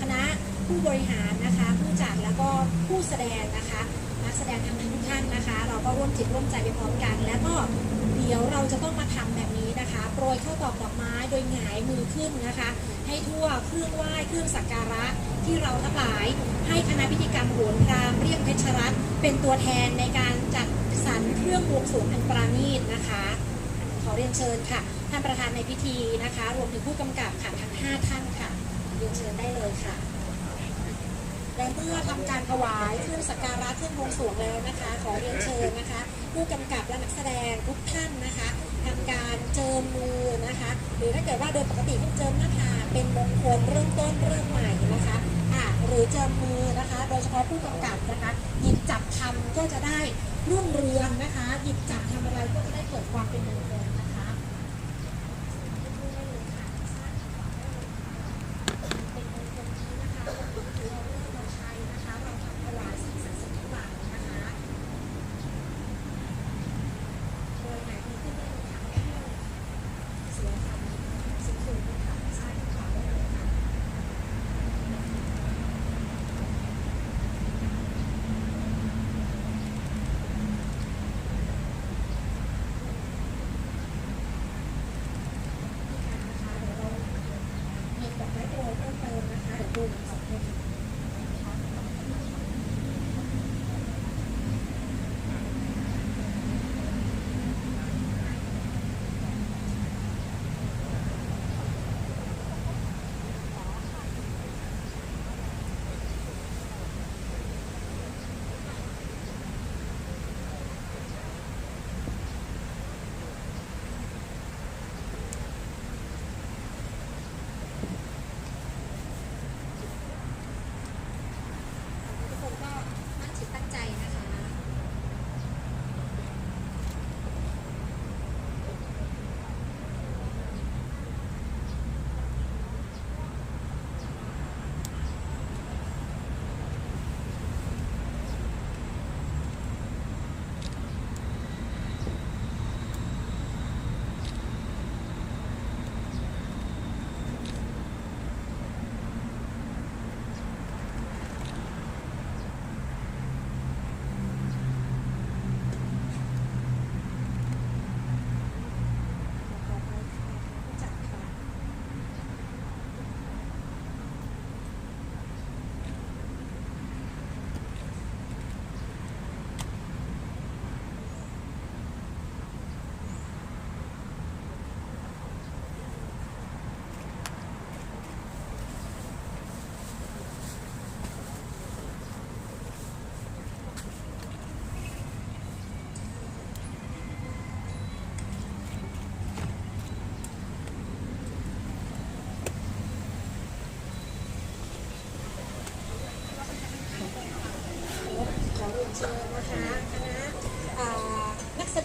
คณะผู้บริหารนะคะ ผู้จัดแล้วก็ผู้แสดงนะคะนักแสดงทั้งทุกท่านนะคะ เราก็ร่วมจิตร่วมใจไปพร้อมกัน แล้วก็เดี๋ยวเราจะต้องมาทำแบบนี้นะคะ โปรยข้าวตอกดอกไม้โดยหงายมือขึ้นนะคะ ให้ทั่วเครื่องไหว้เครื่องสักการะที่เราทั้งหลาย ให้คณะพิธีกรรมโหนพรามเรียกเพชรรัตน์เป็นตัวแทนในการจัดสรรเครื่องบวงสรวงอันปราณีตนะคะขอเรียนเชิญค่ะ ท่านประธานในพิธีนะคะ รวมถึงผู้กำกับค่ะทั้ง 5 ท่าน รียนเชิญได้เลยค่ะและเมื่อทำการถวายเครื่องสักการะเครื่องบวงสรวงแล้วนะคะ ขอเรียนเชิญนะคะ ผู้กำกับและนักแสดงทุกท่านนะคะทำการเจิมมือนะคะ หรือถ้าเกิดว่าโดยปกติต้องเจิมหน้าผากเป็นมงคลเริ่มต้นเริ่มใหม่นะคะอะหรือเจิมมือนะคะ โดยเฉพาะผู้กำกับนะคะหยิบจับทำก็จะได้รุ่งเรืองนะคะ หยิบจับทำอะไรก็จะได้เกิดความเป็นมงคล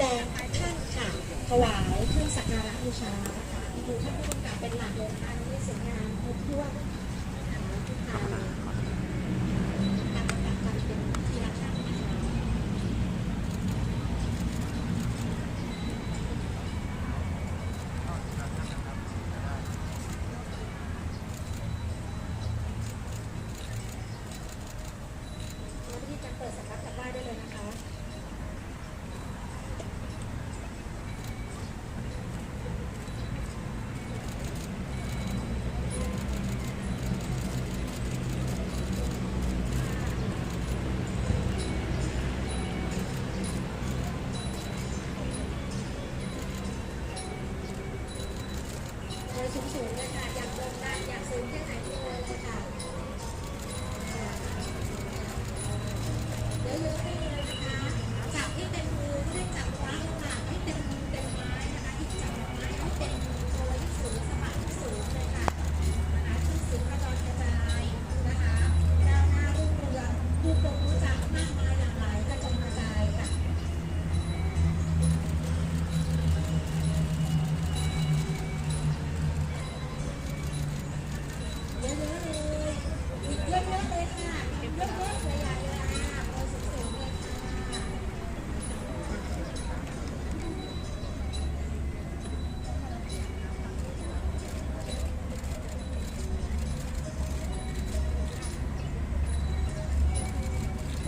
ดงท่านค่ะถวายเครื่องสักการะบูชานะคะดูท่านผู้กำกับเป็นหลักเลยนะคะที่สวยงามครบถ้วนค่ะ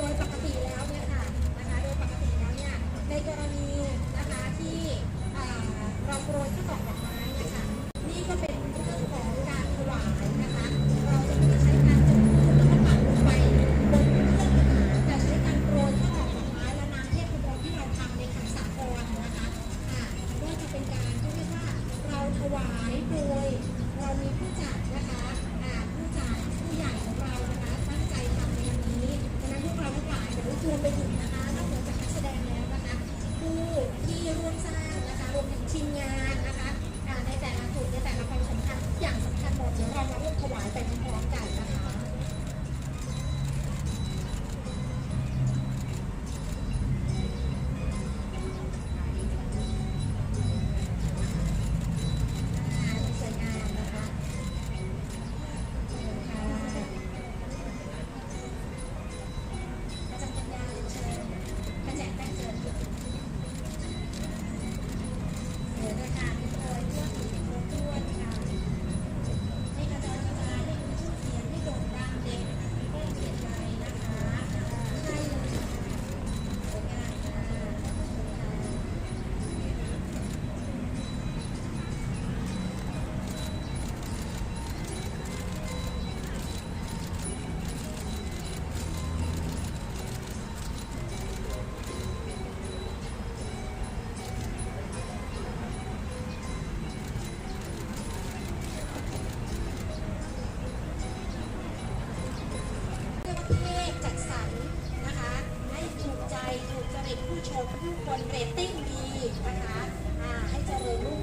โดยปกติแล้วเนี่ยค่ะนะคะโดยปกติแล้วเนี่ยในกรณี Không. คนเรตติ้งดีนะคะ ให้เจริญรุ่ง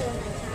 Thank you.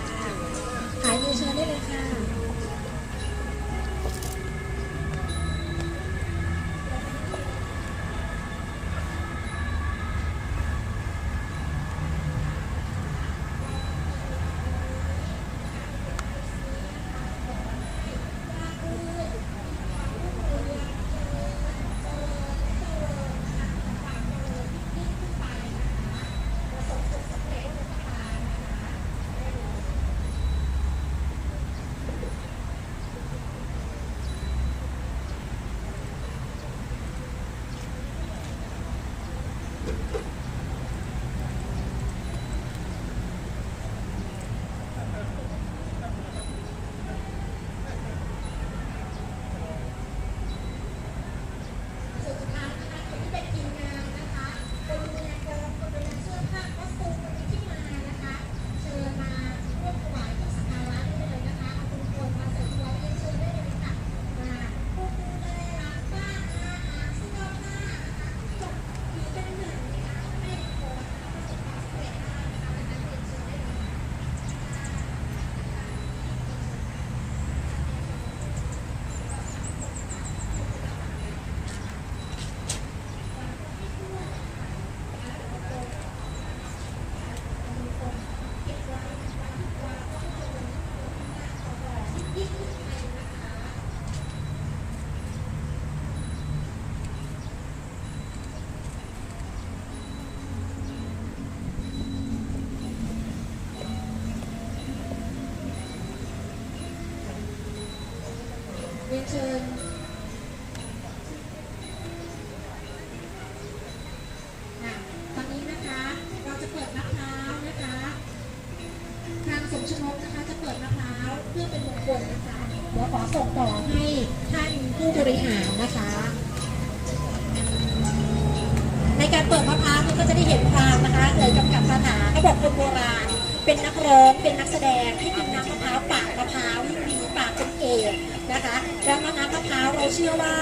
าถาเขาบคนโบราณ เป็นนักร้องเป็นนักแสดงให้กินน้ำมะพร้าวปากมะพร้าวยิ่งดีปากเป็นเอกนะคะแล้วน้ำมะพร้าวเราเชื่อว่า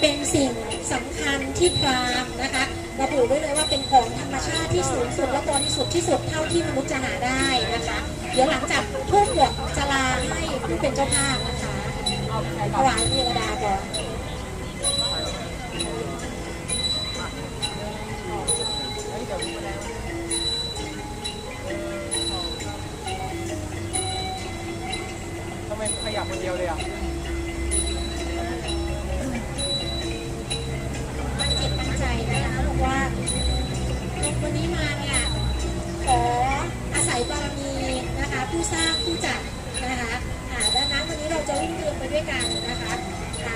เป็นสิ่งสำคัญที่พรามนะคะระบุไว้เลยว่าเป็นของธรรมชาติที่สูงสุดและบริสุทธิ์ที่สุดเท่าที่มนุษย์จะหาได้นะคะ เดี๋ยวหลังจากทุ่มหมดจะลาให้ผู้เป็นเจ้าภาพนะคะถวายเทวดาก่อน ยับคนเดียวเลยอะตั้งจิตตั้งใจนะคะบอกว่าวันนี้มาเนี่ยขออาศัยบารมีนะคะ ผู้สร้างผู้จัดนะคะอ่าดังนั้นวันนี้เราจะรุ่งเรืองไปด้วยกันนะคะ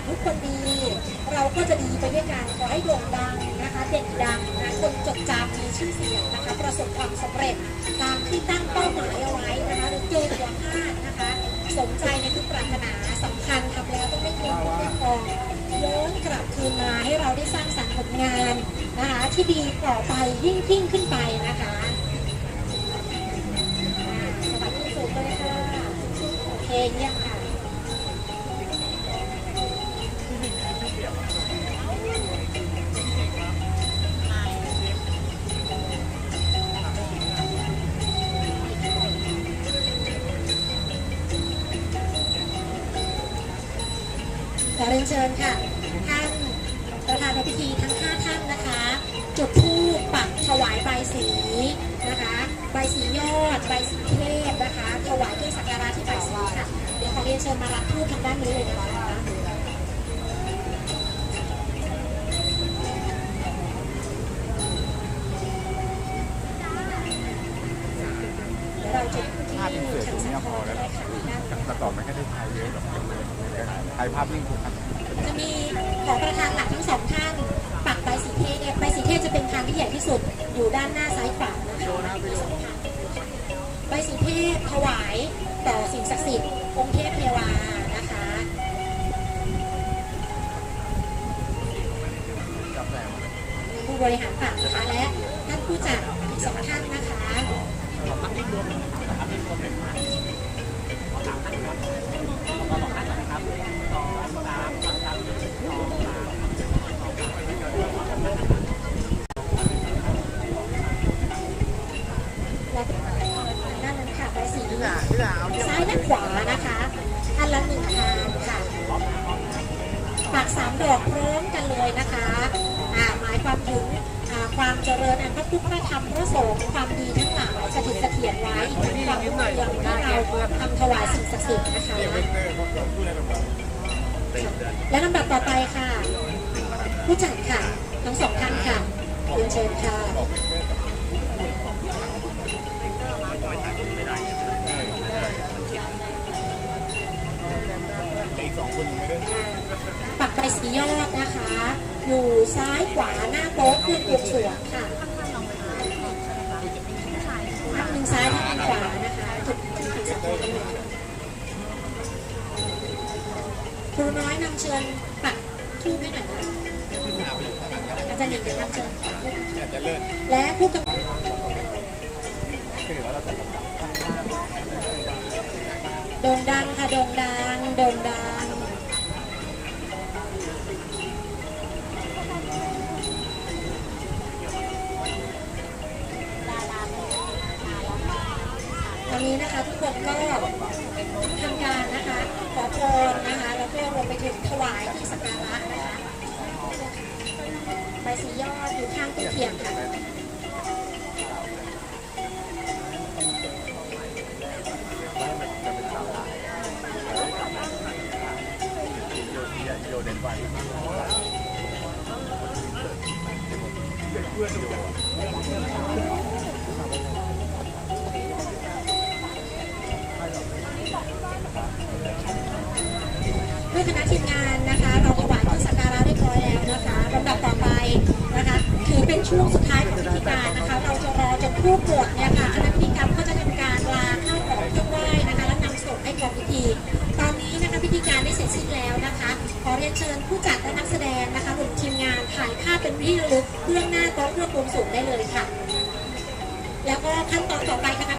ทุกคนดีเราก็จะดีไปด้วยกันขอให้โด่งดังนะคะเด่นดังนะคนจดจำมีชื่อเสียงนะคะ ประสบความสำเร็จตามที่ตั้งเป้าหมายเอาไว้นะคะหรือเกินกว่าคาดนะคะ สมใจในทุกปรารถนาสำคัญทำแล้วต้องได้เงินต้องได้ทองย้อนกลับคืนมาให้เราได้สร้างสรรค์ผลงานนะคะที่ดีต่อไปยิ่งยิ่งขึ้นไปนะคะสวัสดีสุดเลยค่ะโอเคเยี่ยม ธานในพิธีทั้ง5ท่านนะคะ จุดธูปปักถวายใบายสีนะคะ ใบายสียอด ใบายสีเทพนะคะ ถวายเครื่องสักการะที่ใบายสีค่ะ เดี๋ยวขอเรียนเชิญมารับธูปทางด้านนี้เลยนะคะเดี๋ยวเราจะที่ภาพเป็นเสือตรงนี้พอแล้วได้ค่ะด้านแต่ต่อไม่ได้ใช้เยอะหรอกถ่ายภาพนิ่งถูกครับจะมี ที่ใหญ่ที่สุดอยู่ด้านหน้าซ้ายขวานะคะที่สำคัญใบสีเทพถวายต่อสิ่งศักดิ์สิทธิ์องค์เทพเทวานะคะผู้บริหารฝั่งนะคะและท่านผู้จัดอีกสองท่านนะคะและด้านนั้นค่ะใบสีพี่หนา พี่หนาเอาเนี่ยซ้ายและขวานะคะ อันละหนึ่งทางค่ะปักสามดอกพร้อมกันเลยนะคะอ่าหมายความถึงอ่าความเจริญอันพระพุทธพระธรรมพระสงฆ์ความดีทั้งหลายสถิตเสถียรไว้อีกทั้งความรุ่งเรืองที่เราทำถวายสิ่งศักดิ์สิทธิ์นะคะและลำดับต่อไปค่ะ ผู้จัดค่ะ ทั้งสองท่านค่ะเรียนเชิญค่ะ คนยังไม่ได้ปักใบสียอดนะคะ อยู่ซ้ายขวาหน้าโต๊ะคือบวงสวงค่ะทางหนึ่งซ้ายทางหนึ่งขวานะคะจุดที่สักคนครูน้อยนำเชิญปักทูบให้หน่อยนะอาจารย์หนิงเดินำเชิญปักธูปอยากจะเลิศและผู้กำกับโด่งดังค่ะโด่งดังโด่งดัง ด้วยคณะทีมงานนะคะ เราถวายเครื่องสักการะเรียบร้อยแล้วนะคะลำดับต่อไปนะคะ ถือเป็นช่วงสุดท้ายของพิธีการนะคะ เราจะรอจนผู้บวชเนี่ยค่ะคณะพิธีกรรมก็จะทำการลาข้าวของเครื่องไหว้นะคะและนำส่งให้กองพิธี ตอนนี้นะคะพิธีการได้เสร็จสิ้นแล้วนะคะ ขอเรียนเชิญผู้จัดและนักแสดงนะคะรวมทีม งานถ่ายภาพเป็นที่ระลึกเรื่องหน้าโต๊ะเครื่องบวงสูงได้เลยค่ะ แล้วก็ขั้นตอนต่อไปค่ะ